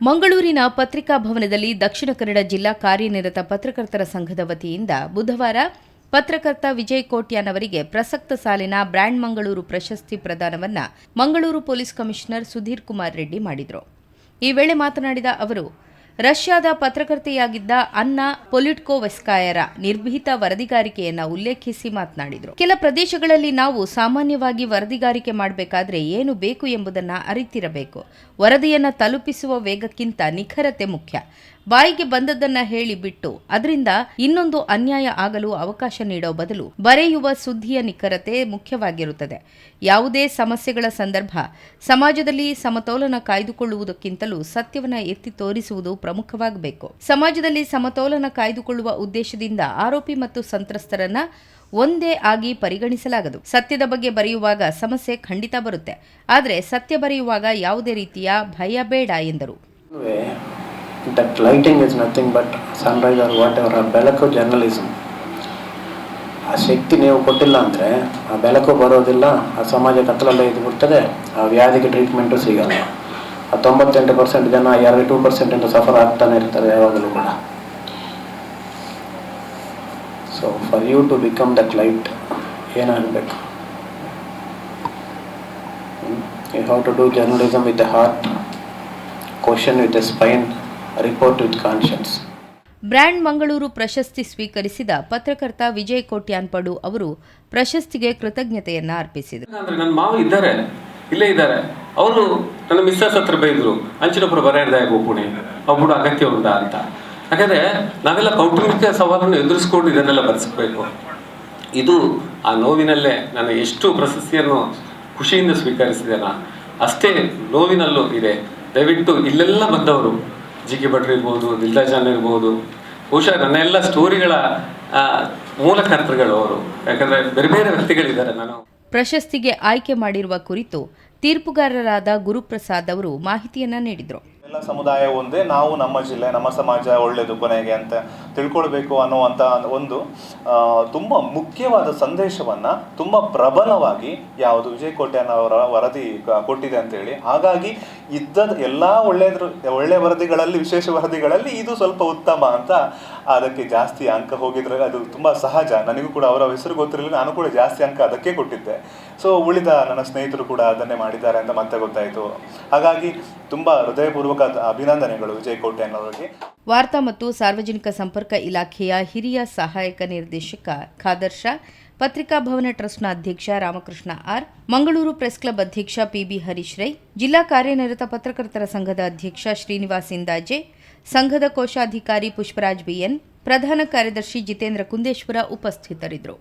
ಮಂಗಳೂರಿನ ಪತ್ರಿಕಾ ಭವನದಲ್ಲಿ ದಕ್ಷಿಣ ಕನ್ನಡ ಜಿಲ್ಲಾ ಕಾರ್ಯನಿರತ ಪತ್ರಕರ್ತರ ಸಂಘದ ವತಿಯಿಂದ ಬುಧವಾರ ಪತ್ರಕರ್ತ ವಿಜಯ್ ಕೋಟ್ಯಾನ್ ಅವರಿಗೆ ಪ್ರಸಕ್ತ ಸಾಲಿನ ಬ್ರ್ಯಾಂಡ್ ಮಂಗಳೂರು ಪ್ರಶಸ್ತಿ ಪ್ರದಾನವನ್ನು ಮಂಗಳೂರು ಪೊಲೀಸ್ ಕಮಿಷನರ್ ಸುಧೀರ್ ಕುಮಾರ್ ರೆಡ್ಡಿ ಮಾಡಿದರು. ಈ ವೇಳೆ ಮಾತನಾಡಿದ ಅವರು ರಷ್ಯಾದ ಪತ್ರಕರ್ತೆಯಾಗಿದ್ದ ಅನ್ನ ಪೊಲಿಟ್ಕೋವೆಸ್ಕಾಯರ ನಿರ್ಭೀತ ವರದಿಗಾರಿಕೆಯನ್ನ ಉಲ್ಲೇಖಿಸಿ ಮಾತನಾಡಿದರು. ಕೆಲ ಪ್ರದೇಶಗಳಲ್ಲಿ ನಾವು ಸಾಮಾನ್ಯವಾಗಿ ವರದಿಗಾರಿಕೆ ಮಾಡಬೇಕಾದ್ರೆ ಏನು ಬೇಕು ಎಂಬುದನ್ನು ಅರಿತಿರಬೇಕು. ವರದಿಯನ್ನು ತಲುಪಿಸುವ ವೇಗಕ್ಕಿಂತ ನಿಖರತೆ ಮುಖ್ಯ. ಬಾಯಿಗೆ ಬಂದದ್ದನ್ನ ಹೇಳಿ ಬಿಟ್ಟು, ಅದರಿಂದ ಇನ್ನೊಂದು ಅನ್ಯಾಯ ಆಗಲು ಅವಕಾಶ ನೀಡೋ ಬದಲು ಬರೆಯುವ ಸುದ್ದಿಯ ನಿಖರತೆ ಮುಖ್ಯವಾಗಿರುತ್ತದೆ. ಯಾವುದೇ ಸಮಸ್ಯೆಗಳ ಸಂದರ್ಭ ಸಮಾಜದಲ್ಲಿ ಸಮತೋಲನ ಕಾಯ್ದುಕೊಳ್ಳುವುದಕ್ಕಿಂತಲೂ ಸತ್ಯವನ್ನು ಎತ್ತಿ ತೋರಿಸುವುದು ಪ್ರಮುಖವಾಗಬೇಕು. ಸಮಾಜದಲ್ಲಿ ಸಮತೋಲನ ಕಾಯ್ದುಕೊಳ್ಳುವ ಉದ್ದೇಶದಿಂದ ಆರೋಪಿ ಮತ್ತು ಸಂತ್ರಸ್ತರನ್ನ ಒಂದೇ ಆಗಿ ಪರಿಗಣಿಸಲಾಗದು. ಸತ್ಯದ ಬಗ್ಗೆ ಬರೆಯುವಾಗ ಸಮಸ್ಯೆ ಖಂಡಿತ ಬರುತ್ತೆ. ಆದರೆ ಸತ್ಯ ಬರೆಯುವಾಗ ಯಾವುದೇ ರೀತಿಯ ಭಯ ಬೇಡ ಎಂದರು. That lighting is nothing but sunrise or whatever, ಆ ಬೆಳಕು ಜರ್ನಲಿಸಮ್ ಆ ಶಕ್ತಿ ನೀವು ಕೊಟ್ಟಿಲ್ಲ ಅಂದರೆ ಆ ಬೆಳಕು ಬರೋದಿಲ್ಲ ಆ ಸಮಾಜ ಕತ್ತಲಲ್ಲೇ ಇದು ಬಿಡ್ತದೆ ಆ ವ್ಯಾಧಿಗೆ ಟ್ರೀಟ್ಮೆಂಟು ಸಿಗಲ್ಲ. ಆ ತೊಂಬತ್ತೆಂಟು ಪರ್ಸೆಂಟ್ ಜನ ಎರಡು ಟೂ ಪರ್ಸೆಂಟಿಂದ ಸಫರ್ ಆಗ್ತಾನೆ ಇರ್ತಾರೆ ಯಾವಾಗಲೂ ಕೂಡ. So for you to become that light ಏನಾಗಬೇಕು? You have to do journalism with the heart question with the spine report with conscience brand Mangaluru ಪ್ರಶಸ್ತಿ ಸ್ವೀಕರಿಸಿದ ಪತ್ರಕರ್ತ ವಿಜಯ್ ಕೋಟ್ಯಾನ್ಪಡು ಅವರು ಪ್ರಶಸ್ತಿಗೆ ಕೃತಜ್ಞತೆಯನ್ನ ಅರ್ಪಿಸಿದರು. ಅಂದ್ರೆ ನನ್ನ ಮಾವ ಇದ್ದಾರೆ ಇಲ್ಲೇ ಇದ್ದಾರೆ. ಅವರು ನನ್ನ ಮಿಸ್ಸಸ್ ಹತ್ರ ಬೈದ್ರು ಅಂಚಿನೊಬ್ಬರು ಬರೆಯದ ಹೋಗ್ಬಿಡಿ ಅವ್ಬಿಡು ಅಗತ್ಯ ಉಂಟಾ ಅಂತ. ಯಾಕಂದ್ರೆ ನಾವೆಲ್ಲ ಕೌಟುಂಬಿಕ ಸವಾಲನ್ನು ಎದುರಿಸ್ಕೊಂಡು ಇದನ್ನೆಲ್ಲ ಬರೆಸಬೇಕು. ಇದು ಆ ನೋವಿನಲ್ಲೇ ನಾನು ಎಷ್ಟು ಪ್ರಶಸ್ತಿಯನ್ನು ಖುಷಿಯಿಂದ ಸ್ವೀಕರಿಸಿದೆ ಅಷ್ಟೇ ನೋವಿನಲ್ಲೂ ಇದೆ. ದಯವಿಟ್ಟು ಇಲ್ಲೆಲ್ಲ ಬಂದವರು ಜಿ ಕೆ ಭಟ್ರು ಇರ್ಬೋದು, ದಿಲ್ದಾಜಾನ್ ಇರ್ಬೋದು, ಬಹುಶಃ ನನ್ನ ಎಲ್ಲ ಸ್ಟೋರಿಗಳ ಮೂಲ ಮೂಲಕರ್ತೃಗಳು ಅವರು. ಯಾಕಂದ್ರೆ ಬೇರೆ ಬೇರೆ ವ್ಯಕ್ತಿಗಳಿದ್ದಾರೆ ನಾನು. ಪ್ರಶಸ್ತಿಗೆ ಆಯ್ಕೆ ಮಾಡಿರುವ ಕುರಿತು ತೀರ್ಪುಗಾರರಾದ ಗುರುಪ್ರಸಾದ್ ಅವರು ಮಾಹಿತಿಯನ್ನ ನೀಡಿದರು. ಎಲ್ಲ ಸಮುದಾಯ ಒಂದೇ, ನಾವು ನಮ್ಮ ಜಿಲ್ಲೆ, ನಮ್ಮ ಸಮಾಜ ಒಳ್ಳೆಯದು ಕೊನೆಗೆ ಅಂತ ತಿಳ್ಕೊಳ್ಬೇಕು ಅನ್ನುವಂಥ ಒಂದು ತುಂಬ ಮುಖ್ಯವಾದ ಸಂದೇಶವನ್ನು, ತುಂಬ ಪ್ರಬಲವಾಗಿ ಯಾವುದು ವಿಜಯ್ ಕೋಟ್ಯಾನವರ ವರದಿ ಕೊಟ್ಟಿದೆ ಅಂತೇಳಿ ಹಾಗಾಗಿ ಇದ್ದ ಎಲ್ಲ ಒಳ್ಳೆಯದ್ರ ಒಳ್ಳೆಯ ವರದಿಗಳಲ್ಲಿ, ವಿಶೇಷ ವರದಿಗಳಲ್ಲಿ ಇದು ಸ್ವಲ್ಪ ಉತ್ತಮ ಅಂತ ಅದಕ್ಕೆ ಜಾಸ್ತಿ ಅಂಕ ಹೋಗಿದ್ರೆ ಅದು ತುಂಬ ಸಹಜ. ನನಗೂ ಕೂಡ ಅವರ ಹೆಸರು ಗೊತ್ತಿರಲಿಲ್ಲ, ನಾನು ಕೂಡ ಜಾಸ್ತಿ ಅಂಕ ಅದಕ್ಕೆ ಕೊಟ್ಟಿದ್ದೆ. ಸೊ ಉಳಿದ ನನ್ನ ಸ್ನೇಹಿತರು ಕೂಡ ಅದನ್ನೇ ಮಾಡಿದ್ದಾರೆ ಅಂತ ಮತ್ತೆ ಗೊತ್ತಾಯಿತು. ಹಾಗಾಗಿ ತುಂಬ ಹೃದಯಪೂರ್ವಕ ಅಭಿನಂದನೆಗಳು ವಿಜಯ್ ಕೋಟ್ಯಾನ್ ಅವರಿಗೆ ವಾರ್ತಾ ಮತ್ತು ಸಾರ್ವಜನಿಕ ಸಂಪರ್ಕ ಇಲಾಖೆಯ ಹಿರಿಯ ಸಹಾಯಕ ನಿರ್ದೇಶಕ ಖಾದರ್ ಶಾ, ಪತ್ರಿಕಾ ಭವನ ಟ್ರಸ್ಟ್ನ ಅಧ್ಯಕ್ಷ Ramakrishna R, Mangaluru press club ಅಧ್ಯಕ್ಷ ಪಿಬಿ ಹರೀಶ್ ರೈ, ಜಿಲ್ಲಾ ಕಾರ್ಯನಿರತ ಪತ್ರಕರ್ತರ ಸಂಘದ ಅಧ್ಯಕ್ಷ ಶ್ರೀನಿವಾಸ್ ಇಂದಾಜೆ, ಸಂಘದ ಕೋಶಾಧಿಕಾರಿ ಪುಷ್ಪರಾಜ್ ಬಿಎನ್, ಪ್ರಧಾನ ಕಾರ್ಯದರ್ಶಿ ಜಿತೇಂದ್ರ ಕುಂದೇಶ್ವರ ಉಪಸ್ಥಿತರಿದ್ದರು.